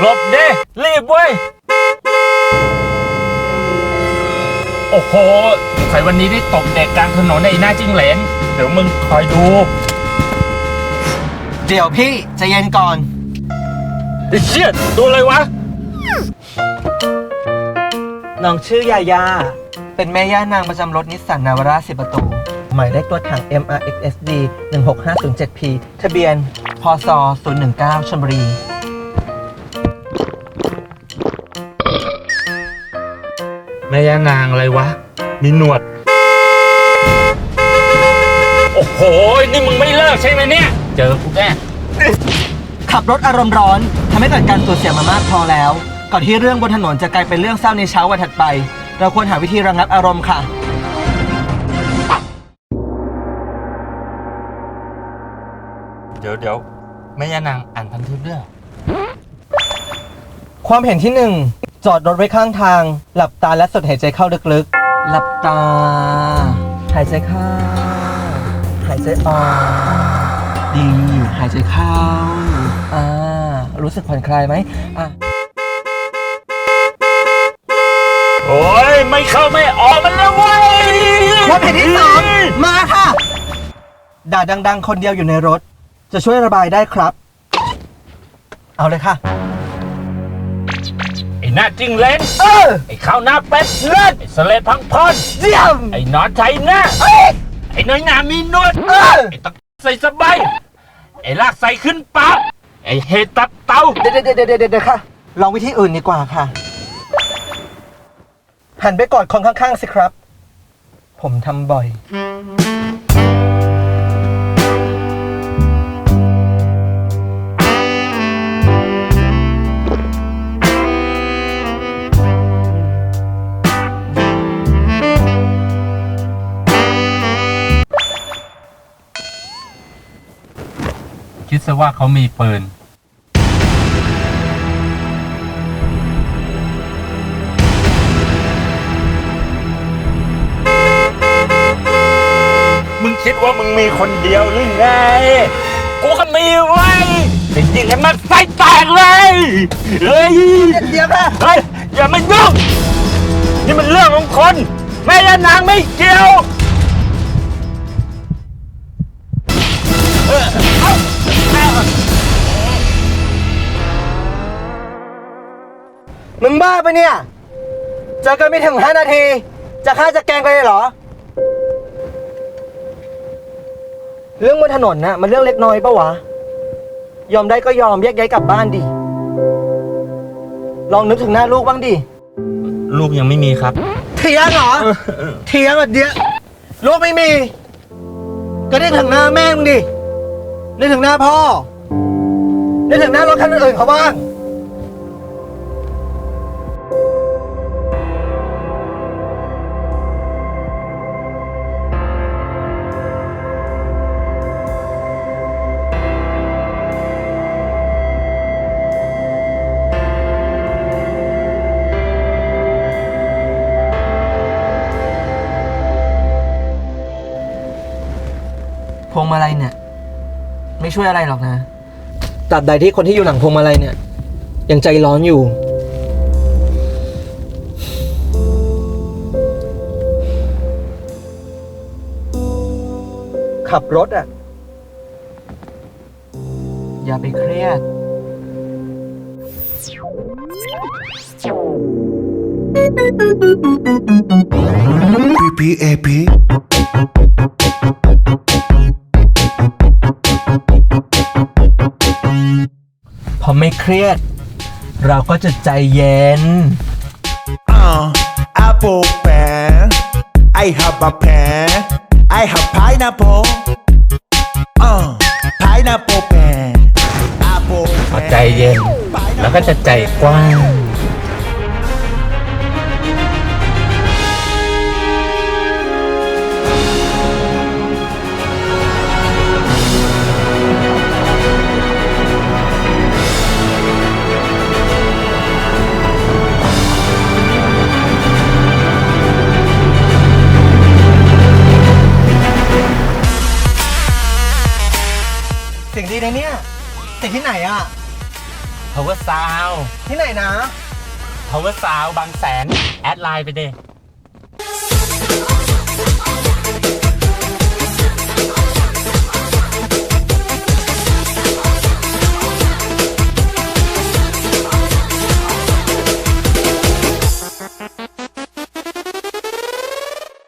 หลบเด้รีบเว้ย โอ้โหใส่วันนี้ได้ตบเด็กกลางถนนในหน้าจิ้งเหลน เดี๋ยวมึงคอยดู เดี๋ยวพี่ใจเย็นก่อน ไอ้เชี่ยดูเลยวะ น้องชื่อยายา เป็นแม่ย่านางประจำรถนิสสันนาวาร่า 10 ประตู หมายเลขตัวถัง MRXSD 16507P ทะเบียน พศ 019ชลบุรี แม่ย่านางอะไรวะ มีหนวด โอ้โห นี่มึงไม่เลิกใช่ไหมเนี่ย เจอกูแน่ขับรถอารมณ์ร้อนทำให้เกิดการสูญเสียมามากพอแล้ว ก่อนที่เรื่องบนถนนจะกลายเป็นเรื่องเศร้าในเช้าวันถัดไป เราควรหาวิธีระงับอารมณ์ค่ะ เดี๋ยวเดี๋ยวแม่ย่านางอ่านพันทิปด้วยเหรอความเห็นที่หนึ่ง จอดรถไว้ข้างทาง หลับตาและสูดหายใจเข้าลึกๆ หลับตา หายใจเข้า หายใจออกดี หายใจเข้า อ่า รู้สึกผ่อนคลายไหมอะ โอ้ยไม่เข้าไม่ออกมันแล้วเว้ยความเห็นที่สองมาค่ะ ด่าดัง ๆ คนเดียวอยู่ในรถ จะช่วยระบายได้ครับ เอาเลยค่ะไอ้ หน้าจิ้งเหลนเออไอ้ข้าวหน้าเป็ดเลือดไอ้สเลดพังพอนเยี่ยมไอ้หนอนไทยหน้าเอ้ยไอ้น้อยหนามีหนวดเออไอ้ตะใส่สบายไอ้ลากใส่ขึ้นปากไอ้เฮตับเตาเดี๋ยวเดี๋ยวเดี๋ยวเดี๋ยวค่ะลองวิธีอื่นดีกว่าค่ะ หันไปกอดคนข้างๆสิครับ ผมทำบ่อย คิดซะว่าเขามีปืน มึงคิดว่ามึงมีคนเดียวหรือไง กูก็มีไว้ยจริงๆให้มันไฟแตกเลย เฮ้ยเดี๋ยวค่ะเฮ้ยอย่ามายุ่งนี่มันเรื่องของคน แม่ย่านางไม่เกี่ยว มึงบ้าปะเนี่ยเจอกันไม่ถึงห้านาที จะฆ่าจะแกล้งกันเลยเหรอ เรื่องบนถนนนะมันเรื่องเล็กน้อยปะวะ ยอมได้ก็ยอมแยกย้ายกลับบ้านดิ ลองนึกถึงหน้าลูกบ้างดิ ลูกยังไม่มีครับ เถียงเหรอ เถียงแบบเดียวลูกไม่มี ก็ได้ถึงหน้าแม่มึงดิ ได้ถึงหน้าพ่อ ได้ถึงหน้ารถคันอื่นเขาบ้าง วงมาลัยเนี่ย ไม่ช่วยอะไรหรอกนะตราบใดที่คนที่อยู่หลังพวงมาลัยเนี่ย ยังใจร้อนอยู่ ขับรถอะ อย่าไปเครียด PPAP อไม่เครียด เราก็จะใจเย็น uh, Apple pen I have a pen I have pineapple uh, Pineapple pen Apple พอ pen ใจเย็น แล้วก็จะใจกว้าง สิ่งดีนะเนี่ยสิ่งที่ไหนอะ power sound ที่ไหนนะ power sound บางแสน แอดไลน์ไปเด้